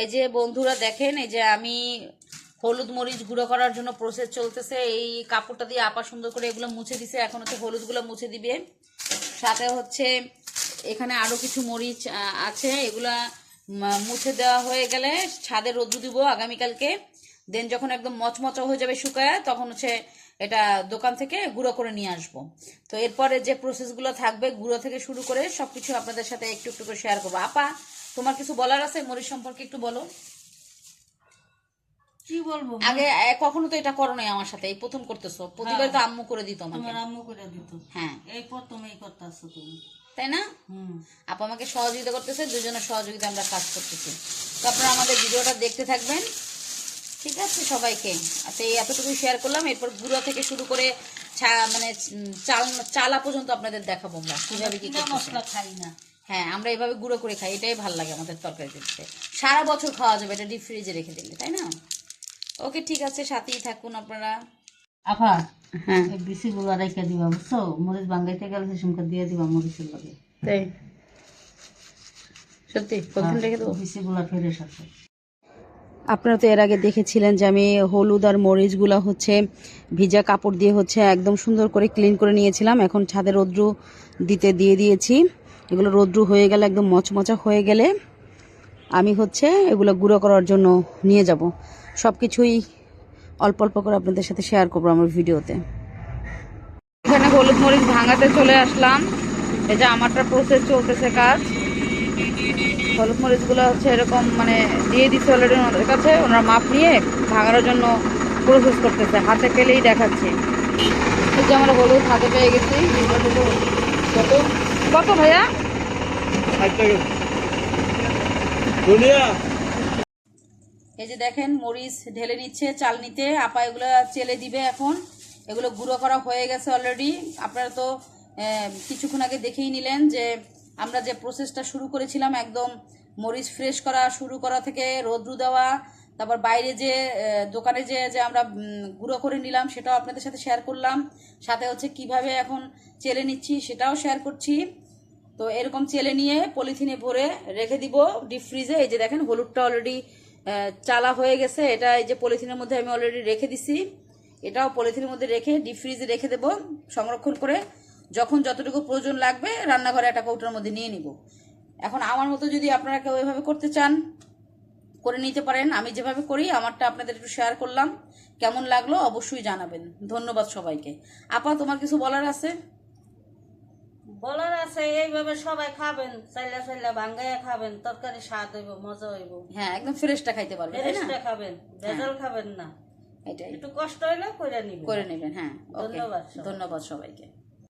এই যে বন্ধুরা দেখেন, এই যে আমি হলুদ মরিচ গুঁড়ো করার জন্য প্রসেস চলতেছে। এই কাপড়টা দিয়ে আপা সুন্দর করে এগুলো মুছে দিছে। এখন হচ্ছে হলুদগুলো মুছে দিবে। সাথে হচ্ছে এখানে আরও কিছু মরিচ আছে। এগুলা মুছে দেওয়া হয়ে গেলে ছাদে রোদ্দু দিব আগামীকালকে। দেন যখন একদম মচমচা হয়ে যাবে শুকায়, তখন হচ্ছে এটা দোকান থেকে গুঁড়ো করে নিয়ে আসব। তো এরপরে যে প্রসেসগুলো থাকবে গুঁড়ো থেকে শুরু করে সবকিছু আপনাদের সাথে একটু একটু করে শেয়ার করব। আপা তোমার কিছু বলার আছে? মরিচ সম্পর্কে একটু বলো। কি বলব? আগে কখনো তো এটা করো নাই আমার সাথে এই প্রথম করতেছো। প্রতিবার তো আম্মু করে দিত আমাকে। আম্মু করে দিত। হ্যাঁ। এই করতেছো তুমি তাই না? হুম। আপা আমাকে সহযোগিতা করতেছে দুজনের সহযোগিতা আমরা কাজ করতেছি। তো আপনারা আমাদের ভিডিওটা দেখতে থাকবেন। ঠিক আছে সবাইকে। আচ্ছা এই এতটুকু শেয়ার করলাম। এরপর গুঁড়ো থেকে শুরু করে মানে চাল চালা পর্যন্ত আপনাদের দেখাবো আমরা। কীভাবে কি মশলা খাই না। হ্যাঁ আমরা এভাবে গুঁড়ো করে খাই। এটাই ভালো লাগে আমাদের তরকারি দিতে সারা বছর খাওয়া যাবে এটা ডিপ ফ্রিজে রেখে দিলে তাই না? ওকে ঠিক আছে সাথেই থাকুন আপনারা। আফা হ্যাঁ। এই বিসি গুলা রেখে দিবা বুঝছ? মরিচ বাঙ্গাইতে গেলে সে সময় দিয়ে দিবা মরিচের লগে। তাই? সত্যি? কতক্ষণ রেখে দেবো? বিসি গুলা ফেরে সাথে আপনারা তো এর আগে দেখেছিলেন যে আমি হলুদ আর মরিচগুলো হচ্ছে ভিজা কাপড় দিয়ে হচ্ছে একদম সুন্দর করে ক্লিন করে নিয়েছিলাম। এখন ছাদে রৌদ্রু দিতে দিয়ে দিয়েছি। এগুলো রৌদ্রু হয়ে গেলে একদম মচমচা হয়ে গেলে আমি হচ্ছে এগুলো গুঁড়ো করার জন্য নিয়ে যাব। সব কিছুই অল্প অল্প করে আপনাদের সাথে শেয়ার করব আমার ভিডিওতে। এখানে হলুদ মরিচ ভাঙাতে চলে আসলাম। এটা আমারটা প্রসেস চলতেছে কাজ। হলুদ মরিচগুলো হচ্ছে এরকম মানে দিয়ে দিচ্ছে অলরেডি ওনাদের কাছে। ওনারা মাপ নিয়ে ভাঙানোর জন্য প্রসেস করতেছে। হাতে পেলেই দেখাচ্ছে। এই যে আমরা হলুদ হাতে পেয়ে গেছি। কত? কত ভাইয়া? এই যে দেখেন মরিচ ঢেলে নিচ্ছে চাল নিতে। আপা এগুলো চেলে দিবে এখন। এগুলো গুঁড়ো করা হয়ে গেছে অলরেডি আপনারা তো কিছুক্ষণ আগে দেখেই নিলেন যে আমরা যে প্রসেসটা শুরু করেছিলাম একদম মরিচ ফ্রেশ করা শুরু করা থেকে রোদ্রু দেওয়া, তারপর বাইরে যে দোকানে যে যে আমরা গুঁড়ো করে নিলাম সেটাও আপনাদের সাথে শেয়ার করলাম। সাথে হচ্ছে কীভাবে এখন চেলে নিচ্ছি সেটাও শেয়ার করছি। তো এরকম চেলে নিয়ে পলিথিনে ভরে রেখে দিব ডিপ ফ্রিজে এই যে দেখেন হলুদটা অলরেডি চালা হয়ে গেছে। এটা এই যে পলিথিনের মধ্যে আমি অলরেডি রেখে দিছি। এটাও পলিথিনের মধ্যে রেখে ডিপ ফ্রিজে রেখে দেব সংরক্ষণ করে। যখন যতটুকু প্রয়োজন লাগবে রান্নাঘরে একটা কৌটার মধ্যে নিয়ে নিব। এখন আমার মতো যদি আপনারা কেউ এভাবে করতে চান করে নিতে পারেন। আমি যেভাবে করি আমারটা আপনাদের একটু শেয়ার করলাম। কেমন লাগল অবশ্যই জানাবেন। ধন্যবাদ সবাইকে। আপা তোমার কিছু বলার আছে? বলার আছে এইভাবে সবাই খাবেন চাইলা চাইলা ভাঙ্গাইয়া খাবেন তরকারি স্বাদ হইব মজা হইব। হ্যাঁ একদম ফ্রেশটা খাইতে পারবেন ফেরেশটা খাবেন ভেজাল খাবেন না। এটাই। একটু কষ্ট হইলে করে নিবেন। করে নেবেন হ্যাঁ। ধন্যবাদ ধন্যবাদ সবাইকে।